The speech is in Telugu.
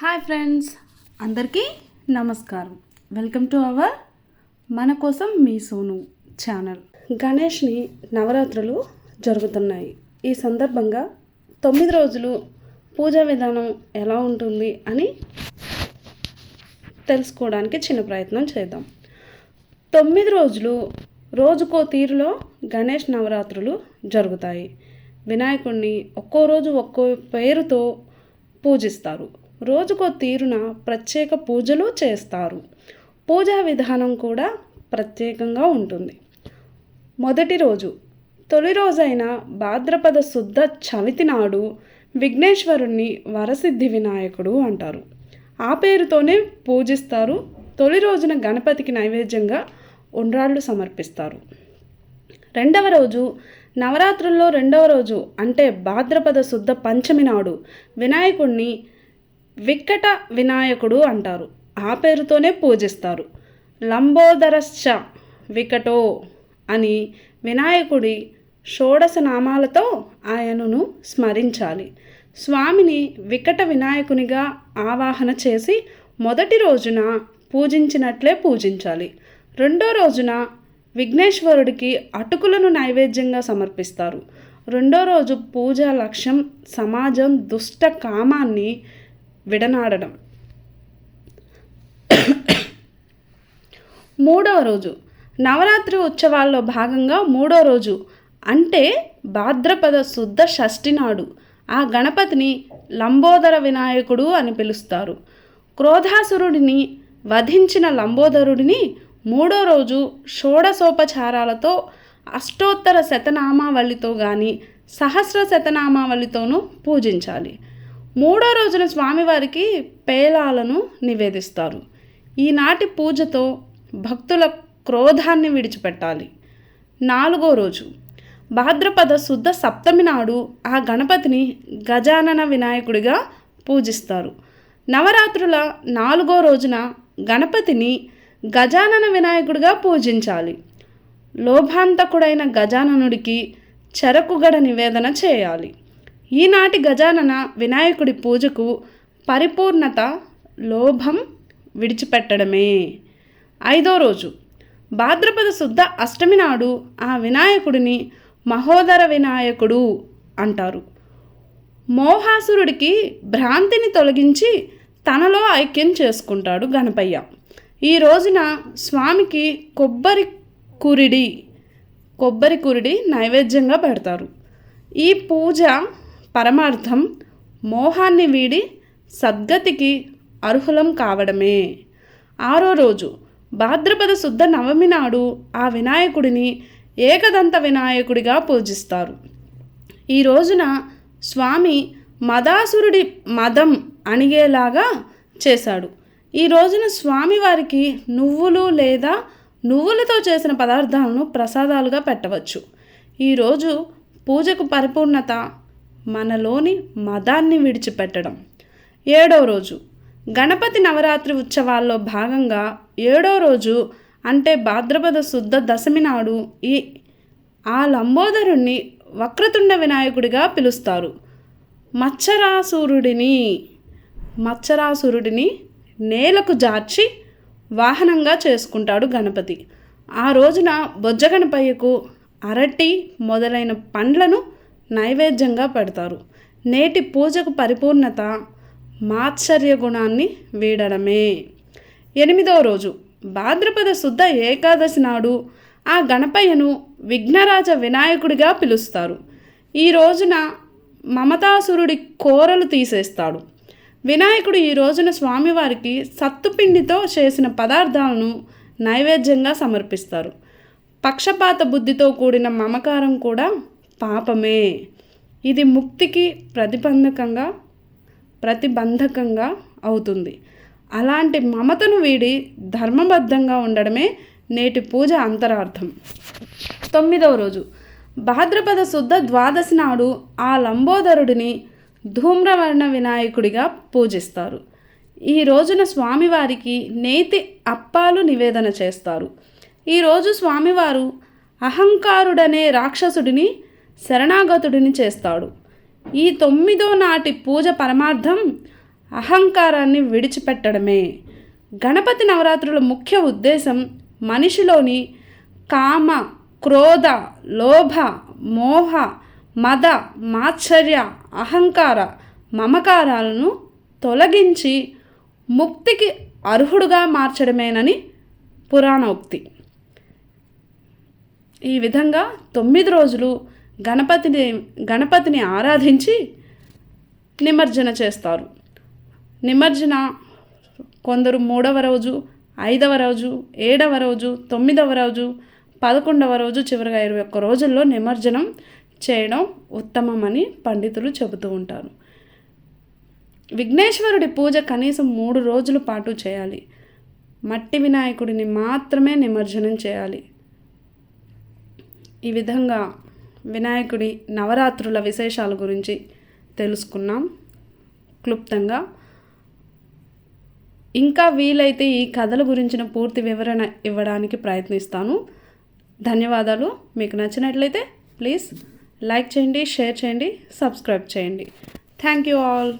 హాయ్ ఫ్రెండ్స్ అందరికీ నమస్కారం. వెల్కమ్ టు అవర్ మన కోసం మీ సోను ఛానల్. గణేష్ని నవరాత్రులు జరుగుతున్నాయి. ఈ సందర్భంగా తొమ్మిది రోజులు పూజా విధానం ఎలా ఉంటుంది అని తెలుసుకోవడానికి చిన్న ప్రయత్నం చేద్దాం. తొమ్మిది రోజులు రోజుకో తీరులో గణేష్ నవరాత్రులు జరుగుతాయి. వినాయకుడిని ఒక్కో రోజు ఒక్కో పేరుతో పూజిస్తారు. రోజుకో తీరున ప్రత్యేక పూజలు చేస్తారు. పూజా విధానం కూడా ప్రత్యేకంగా ఉంటుంది. మొదటి రోజు తొలి రోజైన భాద్రపద శుద్ధ చవితి నాడు విఘ్నేశ్వరుణ్ణి వరసిద్ధి వినాయకుడు అంటారు. ఆ పేరుతోనే పూజిస్తారు. తొలి రోజున గణపతికి నైవేద్యంగా ఉండ్రాళ్ళు సమర్పిస్తారు. రెండవ రోజు నవరాత్రుల్లో రెండవ రోజు అంటే భాద్రపద శుద్ధ పంచమి నాడు వినాయకుణ్ణి విక్కట వినాయకుడు అంటారు. ఆ పేరుతోనే పూజిస్తారు. లంబోదరశ్చ వికటో అని వినాయకుడి షోడశ నామాలతో ఆయనను స్మరించాలి. స్వామిని వికట వినాయకునిగా ఆవాహన చేసి మొదటి రోజున పూజించినట్లే పూజించాలి. రెండో రోజున విఘ్నేశ్వరుడికి అటుకులను నైవేద్యంగా సమర్పిస్తారు. రెండో రోజు పూజా లక్ష్యం సమాజం దుష్ట కామాన్ని విడనాడడం. మూడవ రోజు. నవరాత్రి ఉత్సవాల్లో భాగంగా మూడో రోజు. అంటే భాద్రపద శుద్ధ షష్ఠి నాడు. ఆ గణపతిని లంబోదర వినాయకుడు అని పిలుస్తారు. క్రోధాసురుడిని వధించిన లంబోదరుడిని మూడో రోజు షోడశోపచారాలతో అష్టోత్తర శతనామావళితో కానీ సహస్ర శతనామావళితోనూ పూజించాలి. మూడో రోజున స్వామివారికి పేలాలను నివేదిస్తారు. ఈనాటి పూజతో భక్తుల క్రోధాన్ని విడిచిపెట్టాలి. నాలుగో రోజు. భాద్రపద శుద్ధ సప్తమి నాడు ఆ గణపతిని గజానన వినాయకుడిగా పూజిస్తారు. నవరాత్రుల నాలుగో రోజున గణపతిని గజానన వినాయకుడిగా పూజించాలి. లోభాంతకుడైన గజాననుడికి చెరకుగడ నివేదన చేయాలి. ఈనాటి గజానన వినాయకుడి పూజకు పరిపూర్ణత లోభం విడిచిపెట్టడమే. ఐదో రోజు. భాద్రపద శుద్ధ అష్టమి నాడు ఆ వినాయకుడిని మహోదర వినాయకుడు అంటారు. మోహాసురుడికి భ్రాంతిని తొలగించి తనలో ఐక్యం చేసుకుంటాడు గణపయ్య. ఈ రోజున స్వామికి కొబ్బరి కురిడి కొబ్బరి కురిడి నైవేద్యంగా పెడతారు. ఈ పూజ పరమార్థం మోహాన్ని వీడి సద్గతికి అర్హులం కావడమే. ఆరో రోజు భాద్రపద శుద్ధ నవమి నాడు ఆ వినాయకుడిని ఏకదంత వినాయకుడిగా పూజిస్తారు. ఈ రోజున స్వామి మదాసురుడి మదం అణిగేలాగా చేశాడు. ఈ రోజున స్వామివారికి నువ్వులు లేదా నువ్వులతో చేసిన పదార్థాలను ప్రసాదాలుగా పెట్టవచ్చు. ఈరోజు పూజకు పరిపూర్ణత మనలోని మదాన్ని విడిచిపెట్టడం. ఏడవ రోజు. గణపతి నవరాత్రి ఉత్సవాల్లో భాగంగా ఏడో రోజు అంటే భాద్రపద శుద్ధ దశమి నాడు ఈ ఆ లంబోదరుణ్ణి వక్రతుండ వినాయకుడిగా పిలుస్తారు. మత్సరాసురుడిని మత్సరాసురుడిని నేలకు జార్చి వాహనంగా చేసుకుంటాడు గణపతి. ఆ రోజున బొజ్జ గణపయ్యకు అరటి మొదలైన పండ్లను నైవేద్యంగా పెడతారు. నేటి పూజకు పరిపూర్ణత మాత్సర్య గుణాన్ని వీడడమే. ఎనిమిదవ రోజు భాద్రపద శుద్ధ ఏకాదశి నాడు ఆ గణపయ్యను విఘ్నరాజ వినాయకుడిగా పిలుస్తారు. ఈ రోజున మమతాసురుడి కోరలు తీసేస్తాడు. వినాయకుడు ఈ రోజున స్వామివారికి సత్తుపిండితో చేసిన పదార్థాలను నైవేద్యంగా సమర్పిస్తారు. పక్షపాత బుద్ధితో కూడిన మమకారం కూడా పాపమే. ఇది ముక్తికి ప్రతిబంధకంగా ప్రతిబంధకంగా అవుతుంది. అలాంటి మమతను వీడి ధర్మబద్ధంగా ఉండడమే నేటి పూజ అంతరార్థం. తొమ్మిదవ రోజు. భాద్రపద శుద్ధ ద్వాదశి నాడు ఆ లంబోదరుడిని ధూమ్రవర్ణ వినాయకుడిగా పూజిస్తారు. ఈ రోజున స్వామివారికి నేతి అప్పాలు నివేదన చేస్తారు. ఈరోజు స్వామివారు అహంకారుడనే రాక్షసుడిని శరణాగతుడిని చేస్తాడు. ఈ తొమ్మిదో నాటి పూజ పరమార్థం అహంకారాన్ని విడిచిపెట్టడమే. గణపతి నవరాత్రుల ముఖ్య ఉద్దేశం మనిషిలోని కామ క్రోధ లోభ మోహ మద మాత్సర్య అహంకార మమకారాలను తొలగించి ముక్తికి అర్హుడుగా మార్చడమేనని పురాణోక్తి. ఈ విధంగా తొమ్మిది రోజులు గణపతిని గణపతిని ఆరాధించి నిమజ్జన చేస్తారు. నిమజ్జన కొందరు మూడవ రోజు ఐదవ రోజు ఏడవ రోజు తొమ్మిదవ రోజు పదకొండవ రోజు చివరిగా ఇరవై ఒక్క రోజుల్లో నిమజ్జనం చేయడం ఉత్తమమని పండితులు చెబుతూ ఉంటారు. విఘ్నేశ్వరుడి పూజ కనీసం మూడు రోజుల పాటు చేయాలి. మట్టి వినాయకుడిని మాత్రమే నిమజ్జనం చేయాలి. ఈ విధంగా వినాయకుడి నవరాత్రుల విశేషాల గురించి తెలుసుకున్నాం. క్లుప్తంగా. ఇంకా వీలైతే ఈ కథల గురించిన పూర్తి వివరణ ఇవ్వడానికి ప్రయత్నిస్తాను. ధన్యవాదాలు. మీకు నచ్చినట్లయితే ప్లీజ్ లైక్ చేయండి షేర్ చేయండి సబ్స్క్రైబ్ చేయండి. Thank you all.